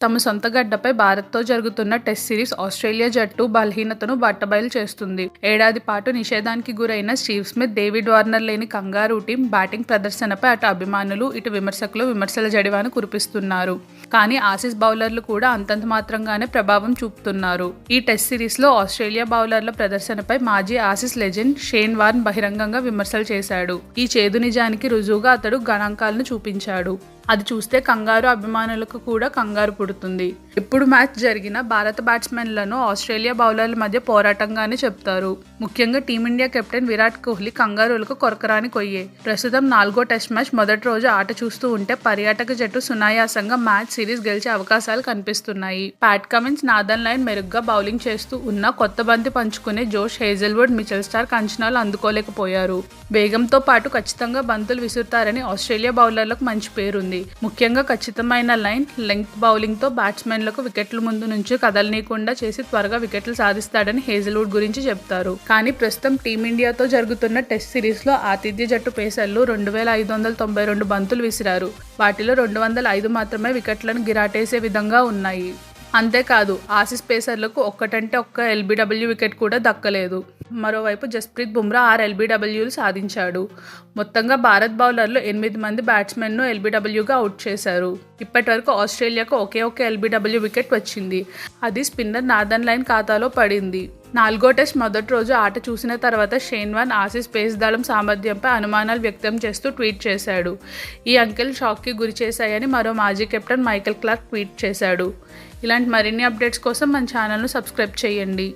తమ సొంత గడ్డపై భారత్తో జరుగుతున్న టెస్ట్ సిరీస్ ఆస్ట్రేలియా జట్టు బలహీనతను బట్టబయలు చేస్తుంది. ఏడాది పాటు నిషేధానికి గురైన స్టీవ్ స్మిత్ డేవిడ్ వార్నర్ లేని కంగారు టీం బ్యాటింగ్ ప్రదర్శనపై అటు అభిమానులు ఇటు విమర్శకులు విమర్శల జడివాను కురిపిస్తున్నారు. కానీ ఆసీస్ బౌలర్లు కూడా అంతంత మాత్రంగానే ప్రభావం చూపుతున్నారు. ఈ టెస్ట్ సిరీస్లో ఆస్ట్రేలియా బౌలర్ల ప్రదర్శనపై మాజీ ఆసీస్ లెజెండ్ షేన్ వార్న్ బహిరంగంగా విమర్శలు చేశాడు. ఈ చేదు నిజానికి రుజువుగా అతడు గణాంకాలను చూపించాడు. అది చూస్తే కంగారు అభిమానులకు కూడా కంగారు పుడుతుంది. ఎప్పుడు మ్యాచ్ జరిగినా భారత బ్యాట్స్మెన్లను ఆస్ట్రేలియా బౌలర్ల మధ్య పోరాటంగానే చెప్తారు. ముఖ్యంగా team india captain Virat Kohli కంగారులకు కొరకరాని కొయ్యే. ప్రస్తుతం నాలుగో టెస్ట్ మ్యాచ్ మొదటి రోజు ఆట చూస్తూ ఉంటే పర్యాటక జట్టు సునాయాసంగా మ్యాచ్ సిరీస్ గెలిచే అవకాశాలు కనిపిస్తున్నాయి. ప్యాట్ కమిన్స్ నాదన్ లైన్ మెరుగ్గా బౌలింగ్ చేస్తూ ఉన్న కొత్త బంతి పంచుకునే జోష్ హేజల్వుడ్ మిచెల్ స్టార్క్ అంచనాలు అందుకోలేకపోయారు. వేగంతో పాటు ఖచ్చితంగా బంతులు విసురుతారని ఆస్ట్రేలియా బౌలర్లకు మంచి పేరుంది. ముఖ్యంగా ఖచ్చితమైన లైన్ లెంగ్త్ బౌలింగ్తో బ్యాట్స్మెన్లకు వికెట్ల ముందు నుంచి కదలనీయకుండా చేసి త్వరగా వికెట్లు సాధిస్తాడని హేజల్వుడ్ గురించి చెప్తారు. కానీ ప్రస్తుతం టీమిండియాతో జరుగుతున్న టెస్ట్ సిరీస్లో ఆతిథ్య జట్టు పేసర్లు రెండు వేల ఐదు వందల తొంభై రెండు బంతులు విసిరారు. వాటిలో రెండు వందల ఐదు మాత్రమే వికెట్లను గిరాటేసే విధంగా ఉన్నాయి. అంతేకాదు ఆసీస్ పేసర్లకు ఒక్కటంటే ఒక్క ఎల్బీడబ్ల్యూ వికెట్ కూడా దక్కలేదు. మరోవైపు జస్ప్రీత్ బుమ్రా ఆరు ఎల్బీడబ్ల్యూలు సాధించాడు. మొత్తంగా భారత్ బౌలర్లు ఎనిమిది మంది బ్యాట్స్మెన్ను ఎల్బీడబ్ల్యూగా అవుట్ చేశారు. ఇప్పటి వరకు ఆస్ట్రేలియాకు ఒకే ఒక ఎల్బీడబ్ల్యూ వికెట్ వచ్చింది. అది స్పిన్నర్ నాదన్ లైన్ ఖాతాలో పడింది. నాలుగో టెస్ట్ మొదటి రోజు ఆట చూసిన తర్వాత షేన్వాన్ ఆసీస్ పేస్ దళం సామర్థ్యంపై అనుమానాలు వ్యక్తం చేస్తూ ట్వీట్ చేశాడు. ఈ అంకెల్ షాక్కి గురి చేశాయని మరో మాజీ కెప్టెన్ మైకెల్ క్లార్క్ ట్వీట్ చేశాడు. ఇలాంటి మరిన్ని అప్డేట్స్ కోసం మన ఛానల్ను సబ్స్క్రైబ్ చేయండి.